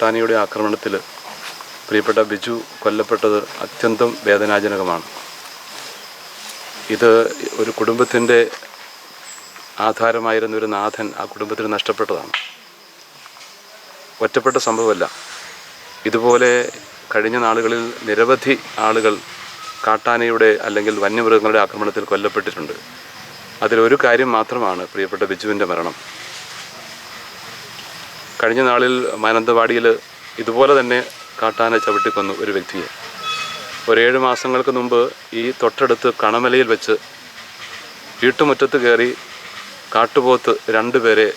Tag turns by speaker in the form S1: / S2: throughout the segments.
S1: കാട്ടാനയുടെ ആക്രമണത്തിൽ പ്രിയപ്പെട്ട ബിജു കൊല്ലപ്പെട്ടത് അത്യന്തം വേദനാജനകമാണ്. ഇത് ഒരു കുടുംബത്തിന്റെ ആധാരമായിരുന്ന ഒരു നാഥൻ ആ കുടുംബത്തിന് നഷ്ടപ്പെട്ടതാണ്. ഒറ്റപ്പെട്ട സംഭവമല്ല. ഇതുപോലെ കഴിഞ്ഞ നാളുകളിൽ നിരവധി ആളുകൾ കാട്ടാനയുടെ അല്ലെങ്കിൽ വന്യമൃഗങ്ങളുടെ ആക്രമണത്തിൽ കൊല്ലപ്പെട്ടിട്ടുണ്ട്. അതിലൊരു കാര്യം മാത്രമാണ് പ്രിയപ്പെട്ട ബിജുവിന്റെ മരണം. കഴിഞ്ഞ നാളിൽ മാനന്തവാടിയിൽ ഇതുപോലെ തന്നെ കാട്ടാന ചവിട്ടിക്കൊന്നു ഒരു വ്യക്തിയെ. ഒരേഴ് മാസങ്ങൾക്ക് മുമ്പ് ഈ തൊട്ടടുത്ത് കണമലയിൽ വെച്ച് വീട്ടുമുറ്റത്ത് കയറി കാട്ടുപോത്ത് രണ്ടുപേരെ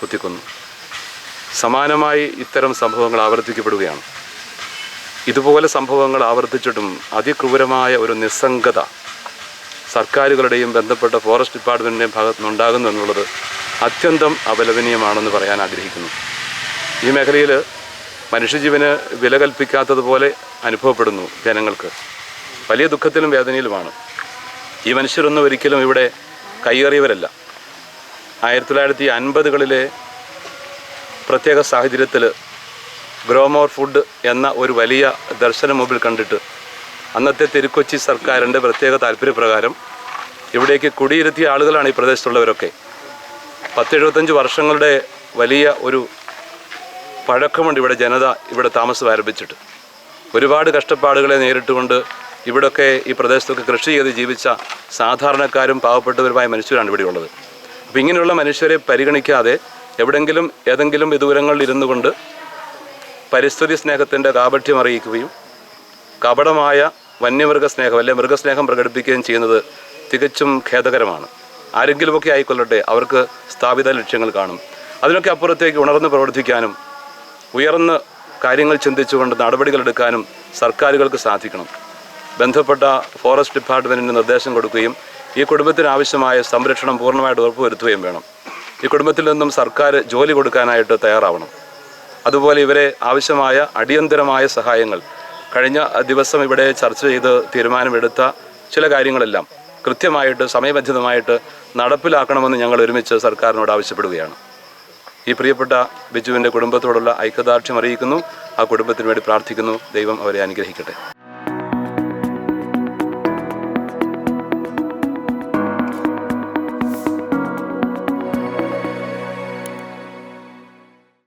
S1: കുത്തിക്കൊന്നു. സമാനമായി ഇത്തരം സംഭവങ്ങൾ ആവർത്തിക്കപ്പെടുകയാണ്. ഇതുപോലെ സംഭവങ്ങൾ ആവർത്തിച്ചിട്ടും അതിക്രൂരമായ ഒരു നിസ്സംഗത സർക്കാരുകളുടെയും ബന്ധപ്പെട്ട ഫോറസ്റ്റ് ഡിപ്പാർട്ട്മെന്റിന്റെയും ഭാഗത്തുനിന്നുണ്ടാകുന്നു എന്നുള്ളത് അത്യന്തം അപലപനീയമാണെന്ന് പറയാൻ ആഗ്രഹിക്കുന്നു. ഈ മേഖലയിൽ മനുഷ്യജീവന് വില കൽപ്പിക്കാത്തതുപോലെ അനുഭവപ്പെടുന്നു ജനങ്ങൾക്ക്. വലിയ ദുഃഖത്തിലും വേദനയിലുമാണ്. ഈ മനുഷ്യരൊന്നും ഒരിക്കലും ഇവിടെ കൈയേറിയവരല്ല. ആയിരത്തി തൊള്ളായിരത്തി അൻപതുകളിലെ പ്രത്യേക സാഹചര്യത്തിൽ ഗ്രോമോർ ഫുഡ് എന്ന ഒരു വലിയ ദർശനം മുമ്പിൽ കണ്ടിട്ട് അന്നത്തെ തിരുക്കൊച്ചി സർക്കാരിന്റെ പ്രത്യേക താല്പര്യപ്രകാരം ഇവിടേക്ക് കുടിയിരുത്തിയ ആളുകളാണ് ഈ പ്രദേശത്തുള്ളവരൊക്കെ. പത്തെഴുപത്തഞ്ച് വർഷങ്ങളുടെ വലിയ ഒരു പഴക്കമുണ്ട് ഇവിടെ ജനത ഇവിടെ താമസം ആരംഭിച്ചിട്ട് ഒരുപാട് കഷ്ടപ്പാടുകളെ നേരിട്ടുകൊണ്ട് ഇവിടൊക്കെ ഈ പ്രദേശത്തൊക്കെ കൃഷി ചെയ്ത് ജീവിച്ച സാധാരണക്കാരും പാവപ്പെട്ടവരുമായ മനുഷ്യരാണ് ഇവിടെയുള്ളത് അപ്പോൾ ഇങ്ങനെയുള്ള മനുഷ്യരെ പരിഗണിക്കാതെ എവിടെങ്കിലും ഏതെങ്കിലും വിദൂരങ്ങളിൽ ഇരുന്നു കൊണ്ട് പരിസ്ഥിതി സ്നേഹത്തിന്റെ കാപഠ്യം അറിയിക്കുകയും കപടമായ വന്യമൃഗ സ്നേഹം അല്ലെ മൃഗസ്നേഹം പ്രകടിപ്പിക്കുകയും ചെയ്യുന്നത് തികച്ചും ഖേദകരമാണ്. ആരെങ്കിലുമൊക്കെ ആയിക്കൊള്ളട്ടെ അവർക്ക് സ്ഥാപിത ലക്ഷ്യങ്ങൾ കാണും. അതിനൊക്കെ അപ്പുറത്തേക്ക് ഉണർന്ന് പ്രവർത്തിക്കാനും ഉയർന്ന് കാര്യങ്ങൾ ചിന്തിച്ചുകൊണ്ട് നടപടികൾ എടുക്കാനും സർക്കാരുകൾക്ക് സാധിക്കണം. ബന്ധപ്പെട്ട ഫോറസ്റ്റ് ഡിപ്പാർട്ട്മെന്റിന് നിർദ്ദേശം കൊടുക്കുകയും ഈ കുടുംബത്തിന് ആവശ്യമായ സംരക്ഷണം പൂർണമായിട്ട് ഉറപ്പുവരുത്തുകയും വേണം. ഈ കുടുംബത്തിൽ നിന്നും സർക്കാർ ജോലി കൊടുക്കാനായിട്ട് തയ്യാറാവണം. അതുപോലെ ഇവരെ ആവശ്യമായ അടിയന്തരമായ സഹായങ്ങൾ. കഴിഞ്ഞ ദിവസം ഇവിടെ ചർച്ച ചെയ്ത് തീരുമാനമെടുത്ത ചില കാര്യങ്ങളെല്ലാം കൃത്യമായിട്ട് സമയബന്ധിതമായിട്ട് നടപ്പിലാക്കണമെന്ന് ഞങ്ങൾ ഒരുമിച്ച് സർക്കാരിനോട് ആവശ്യപ്പെടുകയാണ്. ഈ പ്രിയപ്പെട്ട ബിജുവിന്റെ കുടുംബത്തോടുള്ള ഐക്യദാർഢ്യം അറിയിക്കുന്നു. ആ കുടുംബത്തിന് വേണ്ടി പ്രാർത്ഥിക്കുന്നു. ദൈവം അവരെ അനുഗ്രഹിക്കട്ടെ.